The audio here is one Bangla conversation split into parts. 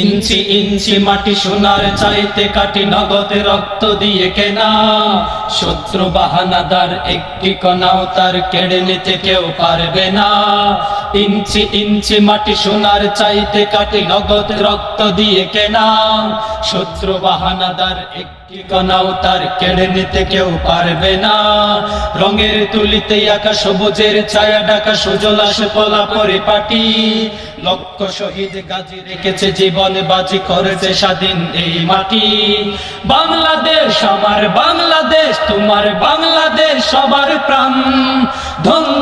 ইঞ্চি ইঞ্চি মাটি সোনার চাইতে কাটি নগদে রক্ত দিয়ে কেনা। শত্রু বাহানাদার একটি কণাও তার কেড়ে নিতে কেউ পারবে না। ইঞ্চি ইঞ্চি মাটি সোনার চাইতে কাটি নগদ রক্ত দিয়ে কেনা। শত্রু বাহানাদার একটি কণাও তার কেড়ে নিতে কেউ পারবে না। রঙের তুলিতে আঁকা সবুজের ছায়া ডাকা সুজলাস পোলা পরিপাটি। লক্ষ শহীদ গাজী রেখেছে জীবন, বাজি করেছে স্বাধীন এই মাটি। বাংলাদেশ আমার বাংলাদেশ, তোমার বাংলাদেশ সবার প্রাণ। ধন্য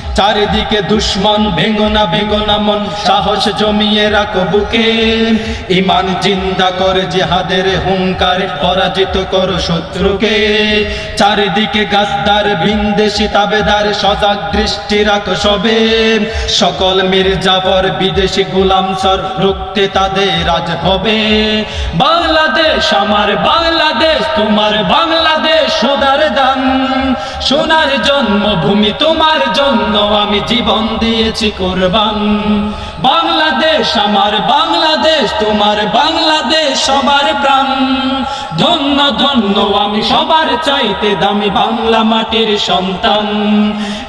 চারিদিকে দুশ্মন ভেঙ্গনা ভেঙ্গনা মন, সাহস জমিয়ে রাখো বুকে। ইমান জিন্দা করে জিহাদের হুঙ্কার, পরাজিত করো শত্রুকে। চারিদিকে গাদ্দার বিন্দেশি তাবেদার, সজাগ দৃষ্টি রাখো সবে। সকল মির্জাবর বিদেশি গুলাম সর, রুখতে তাদের রাজ হবে। বাংলাদেশ আমার বাংলাদেশ, তোমার বাংলাদেশ সোনার দান সোনার জন্মভূমি তোমার জন্য আমি জীবন দিয়েছি কোরবান। বাংলাদেশ আমার, বাংলাদেশ তোমার, বাংলাদেশ সবার প্রাণ। ধন্য ধন্য, আমি সবার চাইতে দামি বাংলা মাটির সন্তান।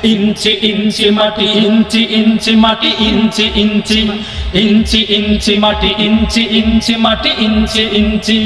ইঞ্চি ইঞ্চি মাটি, ইঞ্চি ইঞ্চি মাটি, ইঞ্চি ইঞ্চি ইঞ্চি ইঞ্চি মাটি, ইঞ্চি ইঞ্চি মাটি, ইঞ্চি ইঞ্চি।